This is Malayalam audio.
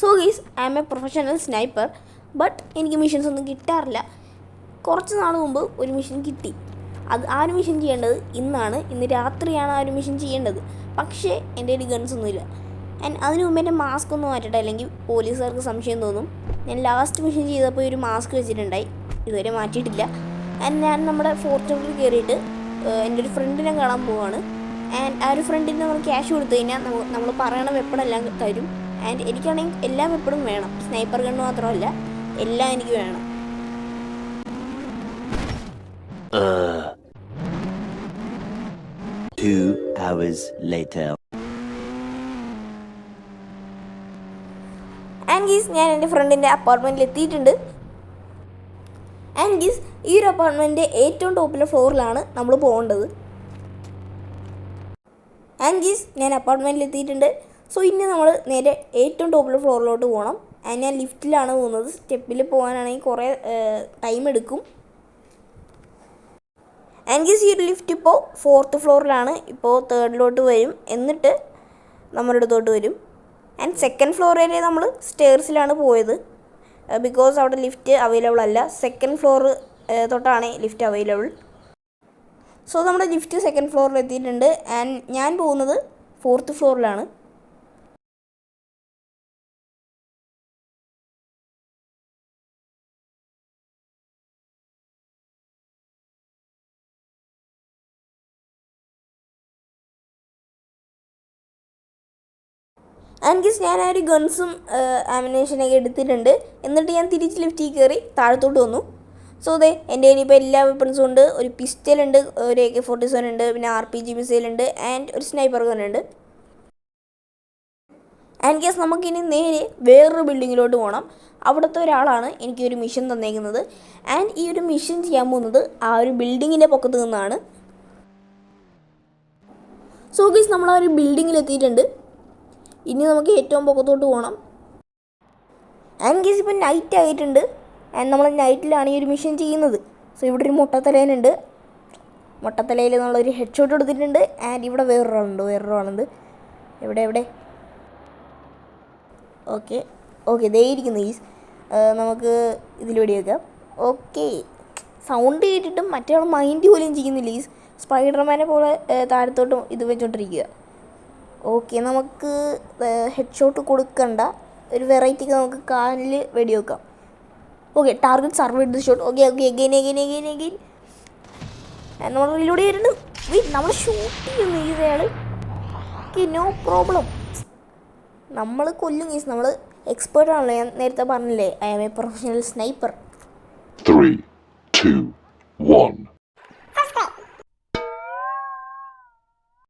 So guys I am a professional sniper but എനിക്ക് മിഷൻസ് ഒന്നും കിട്ടാറില്ല. കുറച്ച് നാൾ മുമ്പ് ഒരു മിഷൻ കിട്ടി. അത് ആ ഒരു മിഷൻ ചെയ്യേണ്ടത്? ഇന്നാണ്. ഇന്ന് രാത്രിയാണ് ആ ഒരു മിഷൻ ചെയ്യേണ്ടത്. പക്ഷേ എന്റെ കയ്യിൽ ഗൺസ് ഒന്നുമില്ല. ആൻഡ് അതിനു മുമ്പ് എന്റെ മാസ്ക് ഒന്നും മാറ്റട്ടെ? അല്ലെങ്കിൽ പോലീസുകാർക്ക് സംശയം തോന്നും. ഞാൻ ലാസ്റ്റ് മിഷൻ ചെയ്തപ്പോൾ ഒരു മാസ്ക് വെച്ചിട്ടുണ്ടായി. ഇതുവരെ മാറ്റിയിട്ടില്ല. ആൻഡ് ഞാൻ നമ്മുടെ ഫ്ലോറിൽ കയറിയിട്ട് എന്റെ ഒരു ഫ്രണ്ടിനെ കാണാൻ പോവാണ്. ആൻഡ് ആ ഒരു ഫ്രണ്ടിന് നമ്മൾ ക്യാഷ് കൊടുത്തു കഴിഞ്ഞാൽ നമ്മൾ പറയണ വെപ്പണെല്ലാം തരും. ആൻഡ് എനിക്കാണെങ്കിൽ എല്ലാം എപ്പോഴും വേണം. സ്നൈപ്പർ ഗണ്ണ് മാത്രമല്ല എല്ലാം എനിക്ക് വേണം. Two hours later. And guys ഞാൻ എന്റെ ഫ്രണ്ടിന്റെ അപ്പാർട്ട്മെന്റിൽ എത്തിയിട്ടുണ്ട്. ആൻഡ് ഗീസ് ഈ ഒരു അപ്പാർട്ട്മെന്റിന്റെ ഏറ്റവും ടോപ്പിലെ ഫ്ലോറിലാണ് നമ്മൾ പോകേണ്ടത്. ആൻഡ് ഗീസ് ഞാൻ അപ്പാർട്ട്മെന്റിൽ എത്തിയിട്ടുണ്ട്. സോ ഇനി നമ്മൾ നേരെ ഏറ്റവും ടോപ്പിലെ ഫ്ലോറിലോട്ട് പോകണം അതിന് ഞാൻ ലിഫ്റ്റിലാണ് പോകുന്നത്. സ്റ്റെപ്പിൽ പോകാനാണെങ്കിൽ കുറേ ടൈം എടുക്കും. എനിക്ക് ഈ ഒരു ലിഫ്റ്റ് ഇപ്പോൾ ഫോർത്ത് ഫ്ലോറിലാണ് ഇപ്പോൾ തേർഡിലോട്ട് വരും. എന്നിട്ട് നമ്മുടെ അടുത്തോട്ട് വരും. ആൻഡ് സെക്കൻഡ് ഫ്ലോർ വരെ നമ്മൾ സ്റ്റെയർസിലാണ് പോയത്. ബിക്കോസ് അവിടെ ലിഫ്റ്റ് അവൈലബിൾ അല്ല. സെക്കൻഡ് ഫ്ലോർ തൊട്ടാണ് ലിഫ്റ്റ് അവൈലബിൾ സോ നമ്മുടെ ലിഫ്റ്റ് സെക്കൻഡ് ഫ്ലോറിൽ എത്തിയിട്ടുണ്ട്. ആൻഡ് ഞാൻ പോകുന്നത് ഫോർത്ത് ഫ്ലോറിലാണ് ഗീസ് ഞാൻ ആ ഒരു ഗൺസും ആമിനേഷനൊക്കെ എടുത്തിട്ടുണ്ട്. എന്നിട്ട് ഞാൻ തിരിച്ച് ലിഫ്റ്റിൽ കയറി താഴത്തോട്ട് വന്നു. സോ അതെ എന്റെ കയ്യിൽ ഇപ്പോൾ എല്ലാ വെപ്പൺസും ഉണ്ട്. ഒരു പിസ്റ്റൽ ഉണ്ട് ഒരു എ കെ ഫോർട്ടി സെവൻ ഉണ്ട് പിന്നെ ആർ പി ജി മിസൈൽ ഉണ്ട് ആൻഡ് ഒരു സ്നൈപ്പർ ഗൺ ഉണ്ട്. ആൻഡ് കേസ് നമുക്കിനി നേരെ വേറൊരു ബിൽഡിങ്ങിലോട്ട് പോകണം അവിടുത്തെ ഒരാളാണ് എനിക്ക് ഒരു മിഷൻ തന്നേക്കുന്നത്. ആൻഡ് ഈ ഒരു മിഷൻ ചെയ്യാൻ പോകുന്നത് ആ ഒരു ബിൽഡിങ്ങിന്റെ പൊക്കത്ത് നിന്നാണ്. സോ ഗീസ് നമ്മൾ ആ ഒരു ബിൽഡിങ്ങിൽ എത്തിയിട്ടുണ്ട്. ഇനി നമുക്ക് ഏറ്റവും പൊക്കത്തോട്ട് പോകണം ആൻഡ് ഗീസ് ഇപ്പം നൈറ്റ് ആയിട്ടുണ്ട്. ആൻഡ് നമ്മൾ നൈറ്റിലാണ് ഈ ഒരു മിഷൻ ചെയ്യുന്നത്. സോ ഇവിടെ ഒരു മുട്ടത്തലേനുണ്ട് മുട്ടത്തലയിൽ നമ്മളൊരു ഹെഡ് ഷോട്ട് എടുത്തിട്ടുണ്ട്. ആൻഡ് ഇവിടെ വേറൊരാളുണ്ട്. വേറൊരാളുണ്ട്. എവിടെ എവിടെ? ഓക്കെ ഓക്കെ ദേ ഇരിക്കുന്നു ഈസ് നമുക്ക് ഇതിൽ വെടി വെക്കാം ഓക്കെ സൗണ്ട് കേട്ടിട്ടും മറ്റേ മൈൻഡ് പോലും ചെയ്യുന്നില്ല ഈസ് സ്പൈഡർമാനെ പോലെ താഴത്തോട്ടും ഇത് വെച്ചോണ്ടിരിക്കുക. ഓക്കെ നമുക്ക് ഹെഡ് ഷോട്ട് കൊടുക്കണ്ട. ഒരു വെറൈറ്റിക്ക് നമുക്ക് കാലിൽ വെടി വെക്കാം okay target serve survived shot okay okay again again again again നമ്മൾ ഇതിലൂടെ വരുന്നു നമ്മൾ ഷൂട്ട് ചെയ്യുന്നു ഈ അയാൾ ഓക്കെ നോ പ്രോബ്ലം നമ്മൾ കൊല്ലും ഗീസ് നമ്മൾ എക്സ്പേർട്ട് ആണല്ലോ. ഞാൻ നേരത്തെ പറഞ്ഞില്ലേ I am a professional sniper Three, two, one.